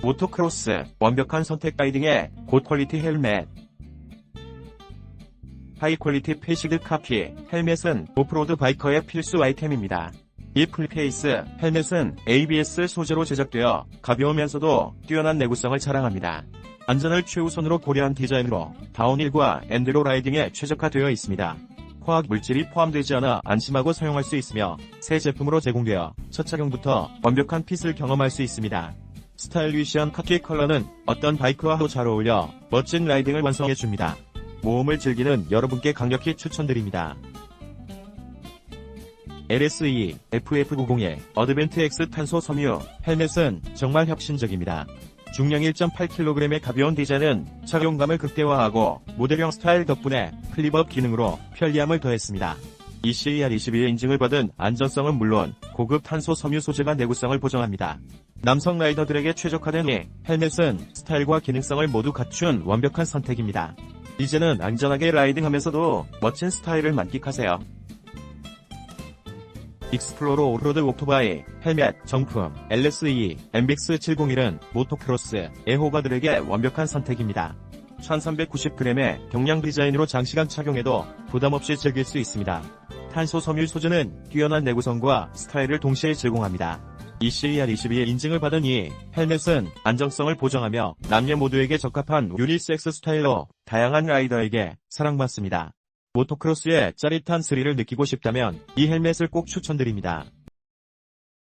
모토크로스, 완벽한 선택 가이딩의 고퀄리티 헬멧. 하이 퀄리티 패시드 카피, 헬멧은 오프로드 바이커의 필수 아이템입니다. 이 풀페이스 헬멧은 ABS 소재로 제작되어 가벼우면서도 뛰어난 내구성을 자랑합니다. 안전을 최우선으로 고려한 디자인으로 다운힐과 엔드로 라이딩에 최적화되어 있습니다. 화학 물질이 포함되지 않아 안심하고 사용할 수 있으며 새 제품으로 제공되어 첫 착용부터 완벽한 핏을 경험할 수 있습니다. 스타일리시한 카키 컬러는 어떤 바이크와도 잘 어울려 멋진 라이딩을 완성해줍니다. 모험을 즐기는 여러분께 강력히 추천드립니다. LSE FF901 어드벤트 X 탄소 섬유 헬멧은 정말 혁신적입니다. 중량 1.8kg의 가벼운 디자인은 착용감을 극대화하고 모델형 스타일 덕분에 플립업 기능으로 편리함을 더했습니다. ECR22의 인증을 받은 안전성은 물론 고급 탄소 섬유 소재가 내구성을 보장합니다. 남성 라이더들에게 최적화된 이 헬멧은 스타일과 기능성을 모두 갖춘 완벽한 선택입니다. 이제는 안전하게 라이딩하면서도 멋진 스타일을 만끽하세요. 익스플로러 오프로드 오토바이, 헬멧, 정품, LSE, MBX 701은 모토크로스, 애호가들에게 완벽한 선택입니다. 1390g의 경량 디자인으로 장시간 착용해도 부담없이 즐길 수 있습니다. 탄소 섬유 소재는 뛰어난 내구성과 스타일을 동시에 제공합니다. ECR22의 인증을 받은 이 헬멧은 안정성을 보장하며 남녀 모두에게 적합한 유니섹스 스타일로 다양한 라이더에게 사랑받습니다. 모토크로스의 짜릿한 스릴을 느끼고 싶다면 이 헬멧을 꼭 추천드립니다.